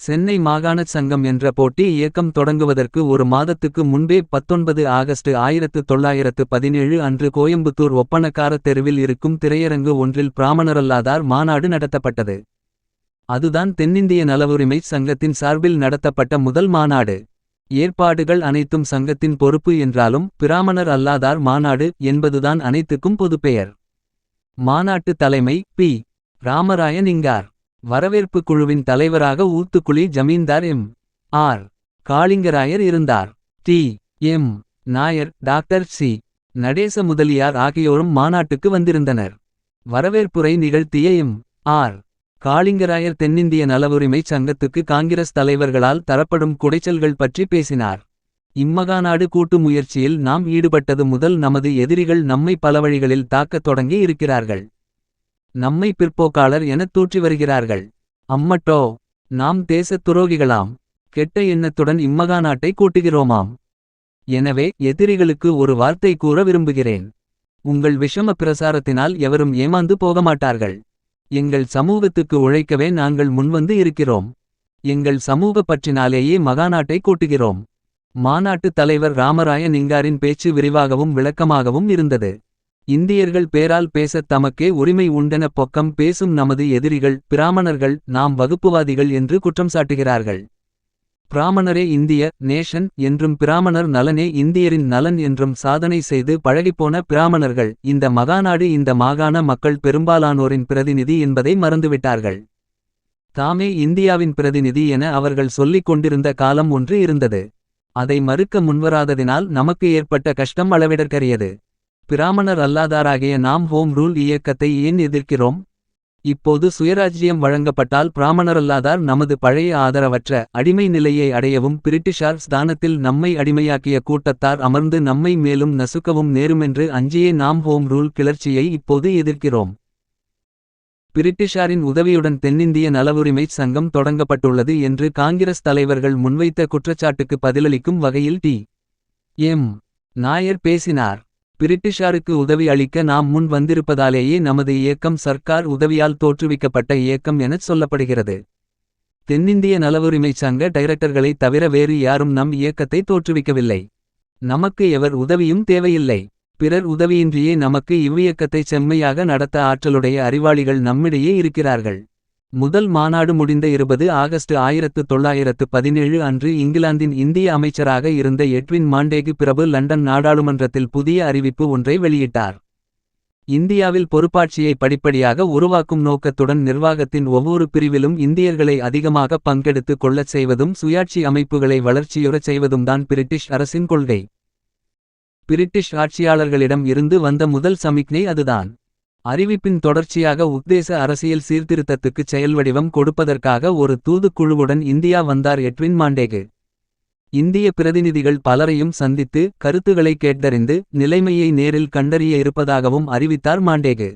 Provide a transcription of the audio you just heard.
சென்னை மாகாணச் சங்கம் என்ற போட்டி இயக்கம் தொடங்குவதற்கு ஒரு மாதத்துக்கு முன்பே பத்தொன்பது ஆகஸ்ட் ஆயிரத்து தொள்ளாயிரத்து பதினேழு அன்று கோயம்புத்தூர் ஒப்பனக்கார தெருவில் இருக்கும் திரையரங்கு ஒன்றில் பிராமணரல்லாதார் மாநாடு நடத்தப்பட்டது. அதுதான் தென்னிந்திய நலவுரிமை சங்கத்தின் சார்பில் நடத்தப்பட்ட முதல் மாநாடு. ஏற்பாடுகள் அனைத்தும் சங்கத்தின் பொறுப்பு என்றாலும் பிராமணர் அல்லாதார் மாநாடு என்பதுதான் அனைத்துக்கும் பொதுப்பெயர். மாநாட்டு தலைமை பி. ராமராயன் இங்கார். வரவேற்பு குழுவின் தலைவராக ஊத்துக்குழி ஜமீன்தார் எம். ஆர். காளிங்கராயர் இருந்தார். T. M. Nair doctor C. Natesa Mudaliar ஆகியோரும் மாநாட்டுக்கு வந்திருந்தனர். வரவேற்புரை நிகழ்த்திய எம். ஆர். காளிங்கராயர் தென்னிந்திய நலவுரிமைச் சங்கத்துக்கு காங்கிரஸ் தலைவர்களால் தரப்படும் குடைச்சல்கள் பற்றி பேசினார். இம்மகாநாடு கூட்டு முயற்சியில் நாம் ஈடுபட்டது முதல் நமது எதிரிகள் நம்மை பலவழிகளில் தாக்கத் தொடங்கி இருக்கிறார்கள். நம்மை பிற்போக்காளர் எனத் தூற்றி வருகிறார்கள். அம்மட்டோ நாம் தேசத் துரோகிகளாம். கெட்ட எண்ணத்துடன் இம்மகாநாட்டை கூட்டுகிறோமாம். எனவே எதிரிகளுக்கு ஒரு வார்த்தை கூற விரும்புகிறேன். உங்கள் விஷம பிரசாரத்தினால் எவரும் ஏமாந்து போகமாட்டார்கள். எங்கள் சமூகத்துக்கு உழைக்கவே நாங்கள் முன்வந்து இருக்கிறோம். எங்கள் சமூக பற்றினாலேயே மகாநாட்டை கூட்டுகிறோம். மாநாட்டு தலைவர் ராமராய நிங்காரின் பேச்சு விரிவாகவும் விளக்கமாகவும் இருந்தது. இந்தியர்கள் பேரால் பேசத் தமக்கே உரிமை உண்டென பொக்கம் பேசும் நமது எதிரிகள் பிராமணர்கள் நாம் வகுப்புவாதிகள் என்று குற்றம் சாட்டுகிறார்கள். பிராமணரே இந்திய நேஷன் என்றும் பிராமணர் நலனே இந்தியரின் நலன் என்றும் சாதனை செய்து பழகிப்போன பிராமணர்கள் இந்த மகாநாடு இந்த மாகாண மக்கள் பெரும்பாலானோரின் பிரதிநிதி என்பதை மறந்துவிட்டார்கள். தாமே இந்தியாவின் பிரதிநிதி என அவர்கள் சொல்லிக் கொண்டிருந்த காலம் ஒன்று இருந்தது. அதை மறுக்க முன்வராததினால் நமக்கு ஏற்பட்ட கஷ்டம் அளவிடற்கரியது. பிராமணர் அல்லாதாராகிய நாம் ஹோம் ரூல் இயக்கத்தை ஏன் எதிர்க்கிறோம். இப்போது சுயராஜ்யம் வழங்கப்பட்டால் பிராமணரல்லாதார் நமது பழைய ஆதரவற்ற அடிமை நிலையை அடையவும் பிரிட்டிஷார் ஸ்தானத்தில் நம்மை அடிமையாக்கிய கூட்டத்தார் அமர்ந்து நம்மை மேலும் நசுக்கவும் நேருமென்று அஞ்சியே நாம் ஹோம் ரூல் கிளர்ச்சியை இப்போது எதிர்க்கிறோம். பிரிட்டிஷாரின் உதவியுடன் தென்னிந்திய நலவுரிமைச் சங்கம் தொடங்கப்பட்டுள்ளது என்று காங்கிரஸ் தலைவர்கள் முன்வைத்த குற்றச்சாட்டுக்கு பதிலளிக்கும் வகையில் டி. எம். நாயர் பேசினார். பிரிட்டிஷாருக்கு உதவி அளிக்க நாம் முன் வந்திருப்பதாலேயே நமது இயக்கம் சர்க்கார் உதவியால் தோற்றுவிக்கப்பட்ட இயக்கம் எனச் சொல்லப்படுகிறது. தென்னிந்திய நலவுரிமைச் சங்க டைரக்டர்களை தவிர வேறு யாரும் நம் இயக்கத்தை தோற்றுவிக்கவில்லை. நமக்கு எவர் உதவியும் தேவையில்லை. பிறர் உதவியின்றியே நமக்கு இவ்வியக்கத்தைச் செம்மையாக நடத்த ஆற்றலுடைய அறிவாளிகள் நம்மிடையே இருக்கிறார்கள். முதல் மாநாடு முடிந்த இருபது ஆகஸ்ட் ஆயிரத்து தொள்ளாயிரத்து பதினேழு அன்று இங்கிலாந்தின் இந்திய அமைச்சராக இருந்த எட்வின் மாண்டேகு பிரபு லண்டன் நாடாளுமன்றத்தில் புதிய அறிவிப்பு ஒன்றை வெளியிட்டார். இந்தியாவில் பொறுப்பாட்சியை படிப்படியாக உருவாக்கும் நோக்கத்துடன் நிர்வாகத்தின் ஒவ்வொரு பிரிவிலும் இந்தியர்களை அதிகமாக பங்கெடுத்து கொள்ளச் செய்வதும் சுயாட்சி அமைப்புகளை வளர்ச்சியுறச் செய்வதும்தான் பிரிட்டிஷ் அரசின் கொள்கை. பிரிட்டிஷ் ஆட்சியாளர்களிடம் இருந்து வந்த முதல் சமிக்ஞை அதுதான். அறிவிப்பின் தொடர்ச்சியாக உத்தேச அரசியல் சீர்திருத்தத்துக்குச் செயல்வடிவம் கொடுப்பதற்காக ஒரு தூதுக்குழுவுடன் இந்தியா வந்தார் எட்வின் மாண்டேகு. இந்திய பிரதிநிதிகள் பலரையும் சந்தித்து கருத்துகளை கேட்டறிந்து நிலைமையை நேரில் கண்டறிய இருப்பதாகவும் அறிவித்தார் மாண்டேகு.